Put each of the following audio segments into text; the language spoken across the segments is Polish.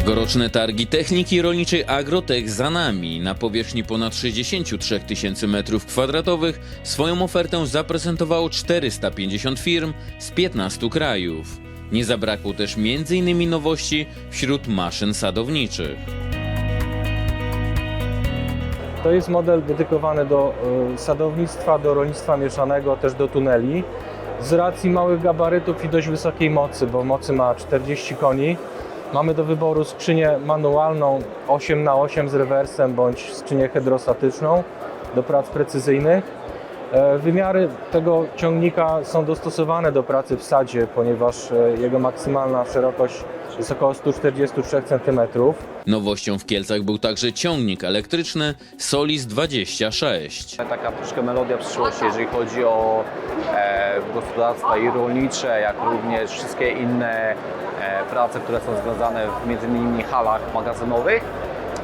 Tegoroczne targi techniki rolniczej Agrotech za nami. Na powierzchni ponad 63 tysięcy metrów kwadratowych swoją ofertę zaprezentowało 450 firm z 15 krajów. Nie zabrakło też m.in. nowości wśród maszyn sadowniczych. To jest model dedykowany do y, sadownictwa, do rolnictwa mieszanego, też do tuneli. Z racji małych gabarytów i dość wysokiej mocy, bo mocy ma 40 koni, mamy do wyboru skrzynię manualną 8x8 z rewersem bądź skrzynię hydrostatyczną do prac precyzyjnych. E, Wymiary tego ciągnika są dostosowane do pracy w sadzie, ponieważ e, jego maksymalna szerokość jest około 143 cm. Nowością w Kielcach był także ciągnik elektryczny Solis 26. Taka troszkę melodia przyszłości, jeżeli chodzi o e, gospodarstwa i rolnicze, jak również wszystkie inne e, prace, które są związane w między innymi halach magazynowych.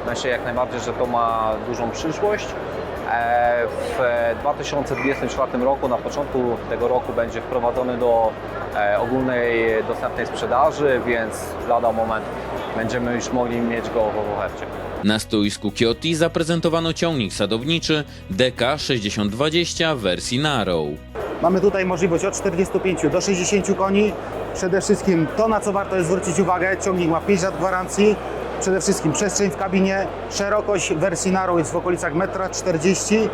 Myślę jak najbardziej, że to ma dużą przyszłość. E, w 2024 roku, na początku tego roku będzie wprowadzony do e, ogólnej dostępnej sprzedaży, więc lada moment będziemy już mogli mieć go w ofercie. Na stoisku Kioti zaprezentowano ciągnik sadowniczy DK6020 w wersji Narrow. Mamy tutaj możliwość od 45 do 60 koni. Przede wszystkim to, na co warto jest zwrócić uwagę, ciągnik ma 5 lat gwarancji. Przede wszystkim przestrzeń w kabinie, szerokość wersji Narrow jest w okolicach 1,40 m.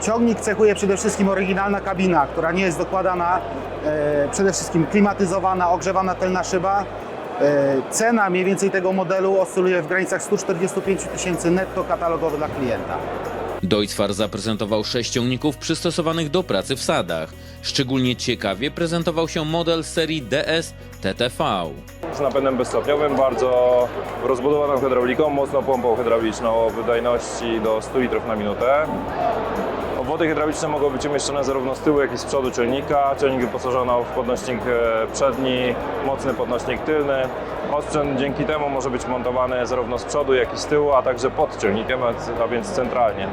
Ciągnik cechuje przede wszystkim oryginalna kabina, która nie jest dokładana, e, przede wszystkim klimatyzowana, ogrzewana tylna szyba. E, cena mniej więcej tego modelu oscyluje w granicach 145 tysięcy netto katalogowy dla klienta. Deutzfar zaprezentował sześć ciągników przystosowanych do pracy w sadach. Szczególnie ciekawie prezentował się model serii DS TTV. z napędem bezstopniowym, bardzo rozbudowaną hydrauliką, mocną pompą hydrauliczną o wydajności do 100 litrów na minutę. Obwody hydrauliczne mogą być umieszczone zarówno z tyłu, jak i z przodu ciągnika. Ciągnik wyposażono w podnośnik e, przedni, mocny podnośnik tylny. Osprzęt dzięki temu może być montowany zarówno z przodu, jak i z tyłu, a także pod ciągnikiem, a- więc centralnie.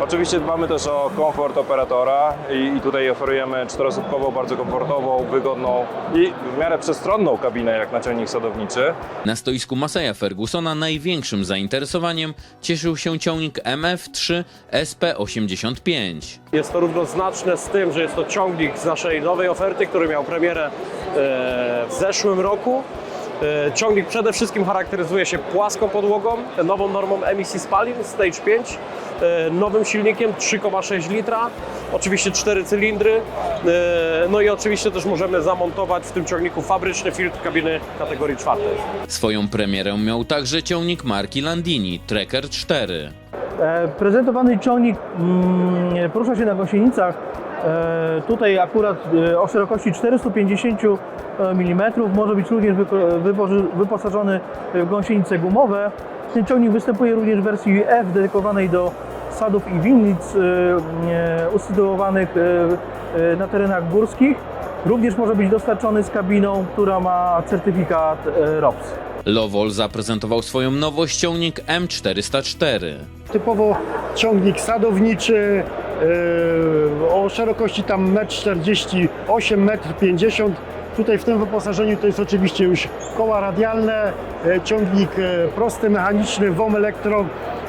Oczywiście dbamy też o komfort operatora i tutaj oferujemy czterosłupkową, bardzo komfortową, wygodną i w miarę przestronną kabinę jak na ciągnik sadowniczy. Na stoisku Maseja Fergusona największym zainteresowaniem cieszył się ciągnik MF3 SP85. Jest to równoznaczne z tym, że jest to ciągnik z naszej nowej oferty, który miał premierę e, w zeszłym roku. E, Ciągnik przede wszystkim charakteryzuje się płaską podłogą, nową normą emisji spalin Stage 5, e, nowym silnikiem 3,6 litra, oczywiście 4 cylindry, no i oczywiście też możemy zamontować w tym ciągniku fabryczny filtr kabiny kategorii czwartej. Swoją premierę miał także ciągnik marki Landini Trekker 4. E, Prezentowany ciągnik mm, porusza się na gąsienicach. E, Tutaj akurat e, o szerokości 450 mm może być również wyposażony w gąsienice gumowe. Ten ciągnik występuje również w wersji F dedykowanej do sadów i winnic usytuowanych na terenach górskich. Również może być dostarczony z kabiną, która ma certyfikat ROPS. Lowol zaprezentował swoją nowość ciągnik M404. typowo ciągnik sadowniczy yy, o szerokości tam 1,48 m, 1,50 m. Tutaj w tym wyposażeniu to jest oczywiście już koła radialne, yy, ciągnik yy, prosty, mechaniczny, WOM elektro,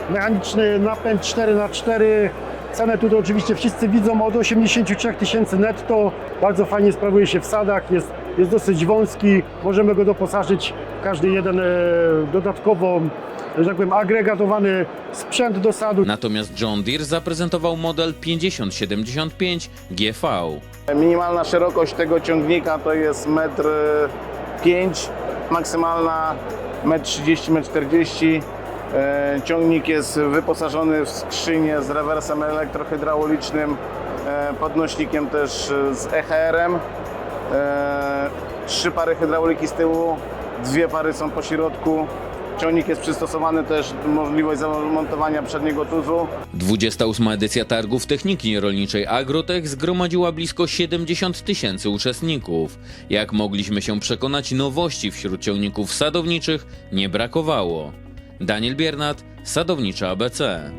mechaniczny napęd 4x4. Cenę tutaj oczywiście wszyscy widzą od 83 tysięcy netto. Bardzo fajnie sprawuje się w sadach, jest, jest dosyć wąski. Możemy go doposażyć w każdy jeden e, dodatkowo że tak powiem, agregatowany sprzęt do sadu. Natomiast John Deere zaprezentował model 5075 GV. Minimalna szerokość tego ciągnika to jest 1,5 m, maksymalna 1,30 m, 1,40 m. E, Ciągnik jest wyposażony w skrzynię z rewersem elektrohydraulicznym, e, podnośnikiem też e, z EHR-em. E, Trzy pary hydrauliki z tyłu, dwie pary są po środku. Ciągnik jest przystosowany też możliwość zamontowania przedniego tuzu. 28. edycja targów techniki rolniczej Agrotech zgromadziła blisko 70 tysięcy uczestników. Jak mogliśmy się przekonać, nowości wśród ciągników sadowniczych nie brakowało. Daniel Biernat, Sadownicza ABC.